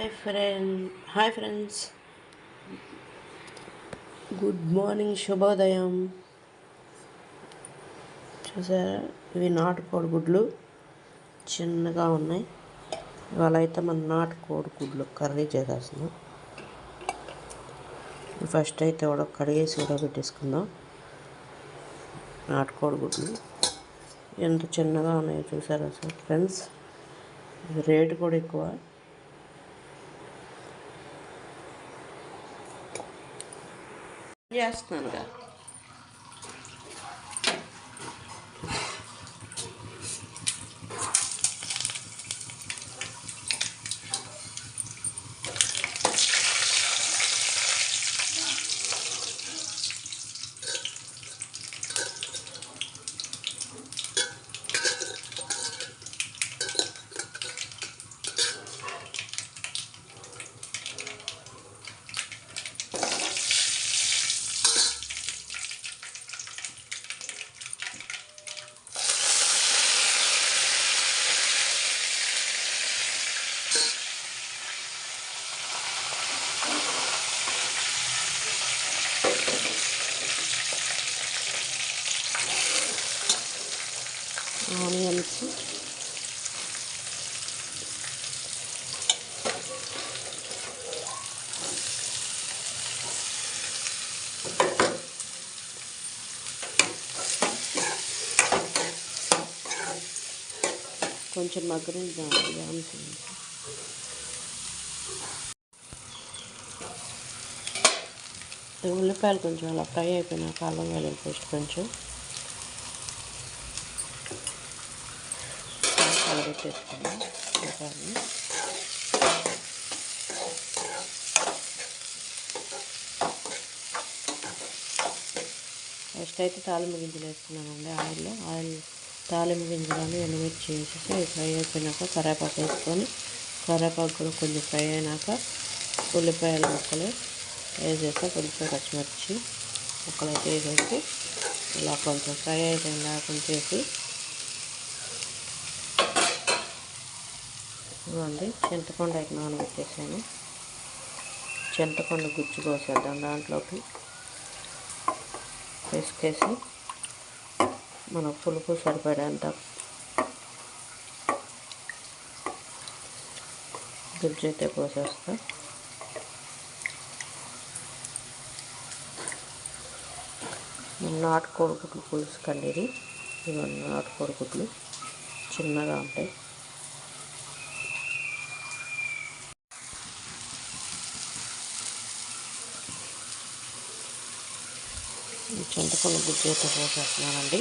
Hi friend hi friends good morning శుభోదయం చూసారా? ఇవి నాటుకోడి గుడ్లు. చిన్నగా ఉన్నాయి. ఇవాళ అయితే మన నాటుకోడి గుడ్లు కర్రీ చేసేస్తున్నాం. ఫస్ట్ అయితే కూడా కడిగేసి ఉడకబెట్టేసుకుందాం. నాటుకోడి గుడ్లు. ఎంత చిన్నగా ఉన్నాయో చూసారా సార్ ఫ్రెండ్స్? రేటు కూడా ఎక్కువ. Yes, Linda. కొంచెం మగ్గని జామ్స్ ఉల్లిపాయలు కొంచెం అలా ఫ్రై అయిపోయినాక అల్లం వెల్లుల్లి పేస్ట్ కొంచెం. కలబెట్టేసుకున్నాం ఉల్లిపాయలు ఫస్ట్ అయితే తాలింపు గింజలు వేసుకున్నానండి ఆయిల్లో. ఆయిల్ తాలింపు గింజలను ఎనిమిది చేసేసి ఫ్రై అయిపోయినాక కరేపాకు వేసుకొని కరేపాకు కూడా కొంచెం ఫ్రై అయినాక ఉల్లిపాయల ముక్కలు వేసేసి కొంచెం పచ్చిమిర్చి ముక్కలు అయితే వేసేసి ఇలా కొంచెం ఫ్రై అయిపోయినా కొంచెం ఇవ్వండి చింతపండు అయితే నానబెట్టేసాను. చింతపండు గుజ్జు కోసేద్దాం దాంట్లోకి. వేసుకేసి మన పులుపు సరిపడేంత. గుజ్జు అయితే పోసేస్తా. నాటుకోడి గుడ్లు పులుసు కండి ఇది. ఇవన్నీ నాటుకోడి గుడ్లు చిన్నగా ఉంటాయి. చింతపండు గుజ్జు అయితే పోసేస్తున్నానండి.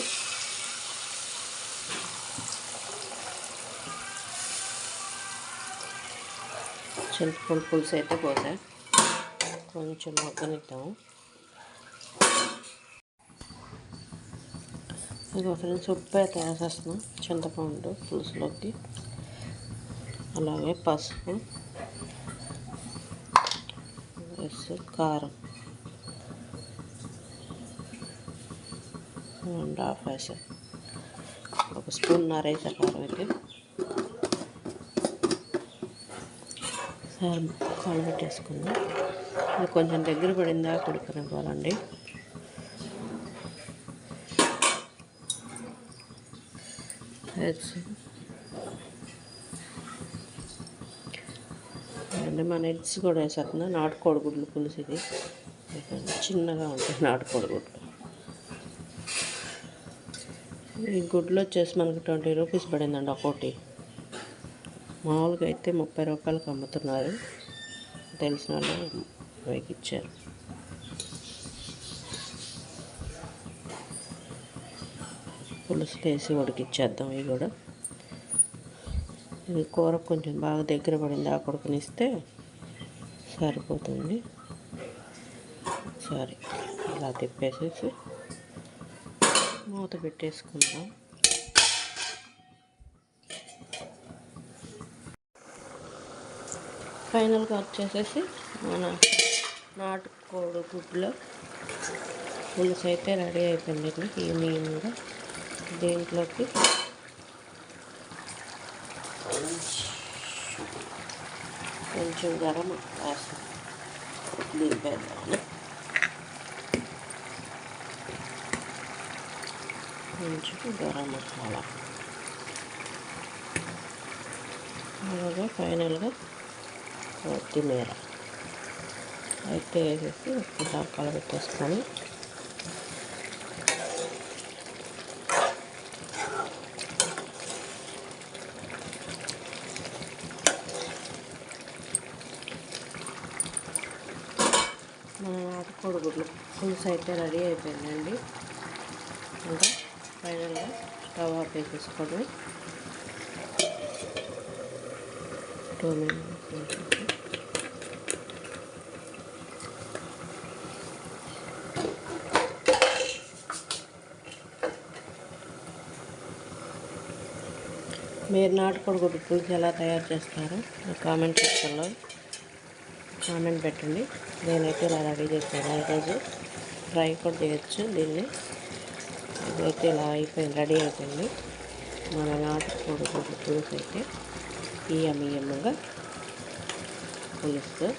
చింతపండు పులుసు అయితే పోసా కొంచెం మగ్గనిద్దాము ఇదిగో ఫ్రెండ్స్ ఉప్పు అయితే వేసేస్తున్నాం. చింతపండు పులుసులోకి. అలాగే పసుపు వేసి కారం. అండ్ హాఫ్ వేసాను ఒక స్పూన్ నరేసా కారం అయితే. ఒకసారి కాలు పెట్టేసుకుందాం. కొంచెం దగ్గర పడిందా కొడుకునివ్వాలండి అంటే మన ఎడ్స్ కూడా వేసేస్తున్నా. నాటుకోడి గుడ్లు పులుసు ఇది చిన్నగా ఉంటాయి నాటుకోడి గుడ్లు. ఈ గుడ్లు వచ్చేసి మనకి ట్వంటీ రూపీస్ పడిందండి ఒక్కోటి. మామూలుగా అయితే ముప్పై రూపాయలకి అమ్ముతున్నారు. తెలిసిన వాళ్ళు పైకి ఇచ్చారు. పులుసులు వేసి ఉడికిచ్చేద్దాం ఇవి కూడా. ఇది కూర కొంచెం బాగా దగ్గర పడింది ఆ కొడుకునిస్తే సరిపోతుంది. సరే ఇలా తిప్పేసేసి మూత పెట్టేసుకుందాం. ఫైనల్గా వచ్చేసేసి మన నాటుకోడి గుడ్లో పులుసు అయితే రెడీ అయిపోయింది ఈవినింగ్గా దీంట్లోకి. కొంచెం గరం కాస్త దింపేద్దామని కొంచెం గరం మసాలా. అలాగే ఫైనల్గా కొత్తిమీర అయితే వేసేసి ఇలా కలబెట్టేసుకొని మన నాటుకోడి గుడ్లు పులుసు అయితే రెడీ అయిపోయిందండి. ఇంకా ఫైనల్గా స్టవ్ ఆఫ్ వేసేసుకోవడమే టూ మినిట్స్. మీరు నాటుకోడి గుడ్డు పులుసు ఎలా తయారు చేస్తారు? కామెంట్ సెక్షన్లో కామెంట్ పెట్టండి. నేనైతే ఇలా రెడీ చేశాను. ఈరోజు ఫ్రై కూడా చేయొచ్చు దీన్ని. ఇదైతే ఇలా అయిపోయింది రెడీ అయిపోయింది. మన నాటుకోడి గుడ్డు పులుసు అయితే ఇయ్యం ఇయ్యమ్మగా పులుసు.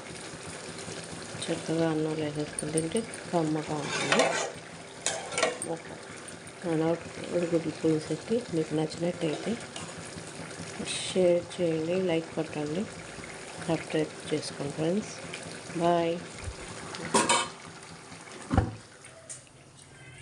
చక్కగా అన్నం వేసేసుకుని తింటే కమ్మగా ఉంటుంది. ఒక నాటుకోడి గుడ్డు పులుసు అయితే మీకు నచ్చినట్టయితే షేర్ చేయండి లైక్ కొట్టండి. సబ్స్క్రైబ్ చేసుకోండి ఫ్రెండ్స్. బాయ్.